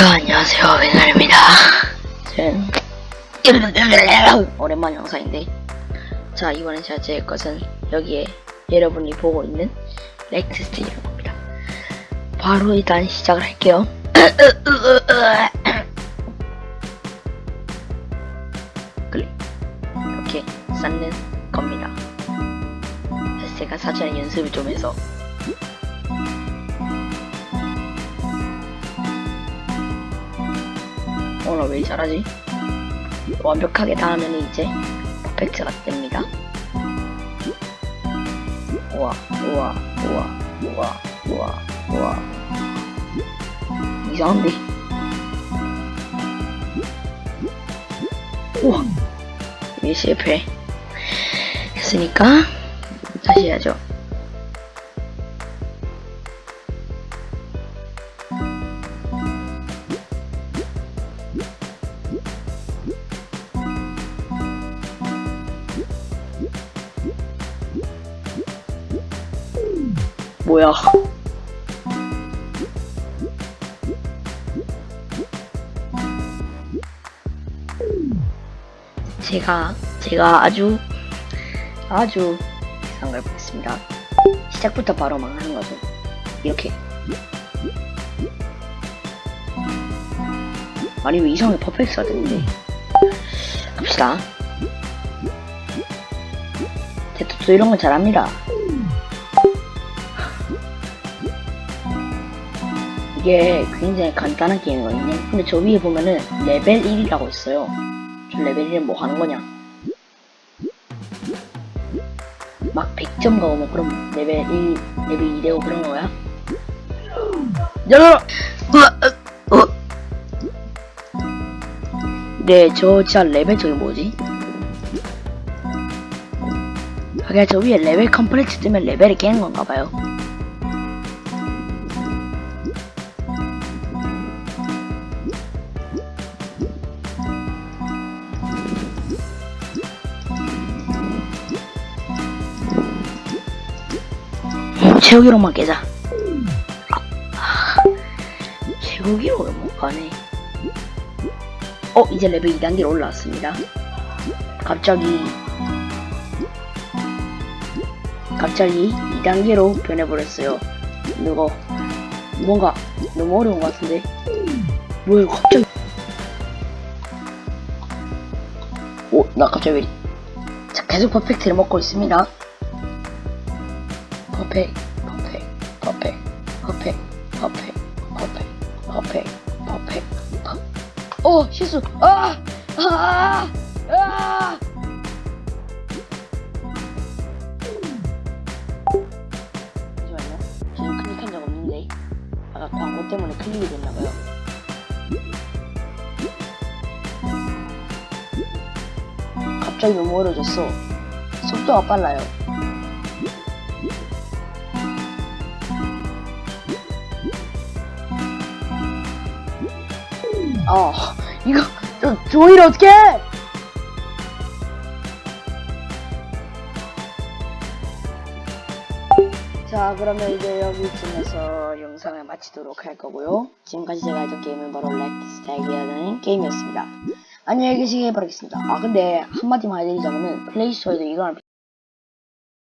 자, 안녕하세요. 웬날입니다. 오랜만 영상인데 자, 이번에 제가 찍을 것은 여기에 여러분이 보고 있는 렉트 스테이라는 겁니다. 바로 일단 시작을 할게요. 클릭. 이렇게 쌓는 겁니다. 제가 사전에 연습을 좀 해서 오늘 왜 잘하지? 완벽하게 닿으면 이제 퍼펙트가 됩니다. 우와, 우와, 우와, 우와, 우와, 우와. 이상한데? 우와, 이게 실패. 했으니까 다시 해야죠. 뭐야? 제가 제가 아주 아주 이상한 걸 보겠습니다. 시작부터 바로 망하는 거죠. 이렇게. 아니 왜 이상하게 퍼펙트가 됐는데? 갑시다. 대토도 이런 건 잘합니다. 이게 굉장히 간단한 게임이거든요. 근데 저 위에 보면은 레벨 1이라고 있어요. 저 레벨 1은 뭐 하는 거냐? 막 100점 가오면 그럼 레벨 1, 레벨 2 되고 그런 거야? 열어! 어, 어. 네, 저 진짜 레벨 저기 뭐지? 하긴 저 위에 레벨 컴플렉스 뜨면 레벨이 깨는 건가 봐요. 최고기록만 깨자. 아, 최고기록을 못 가네. 어, 이제 레벨 2단계로 올라왔습니다. 갑자기, 갑자기 2단계로 변해버렸어요. 이거, 뭔가 너무 어려운 것 같은데. 뭐야, 갑자기. 오, 나 갑자기 왜. 자, 계속 퍼펙트를 먹고 있습니다. 퍼펙, 퍼펙, 퍼펙, 퍼펙, 퍼펙, 퍼펙, 퍼펙, 퍼펙, 퍼. 어 실수. 아, 아, 아. 잠시만요. 지금 클릭한 적 없는데. 아까 광고 때문에 클릭이 됐나봐요. 갑자기 너무 어려졌어. 속도가 빨라요. 어, 이거, 저, 조이를 어떻게 해? 자, 그러면 이제 여기쯤에서 영상을 마치도록 할 거고요. 지금까지 제가 했던 게임은 바로 렉스 스타일이라는 게임이었습니다. 안녕히 계시길 바라겠습니다. 아, 근데 한마디만 해드리자면은 플레이스토어에도 이거랑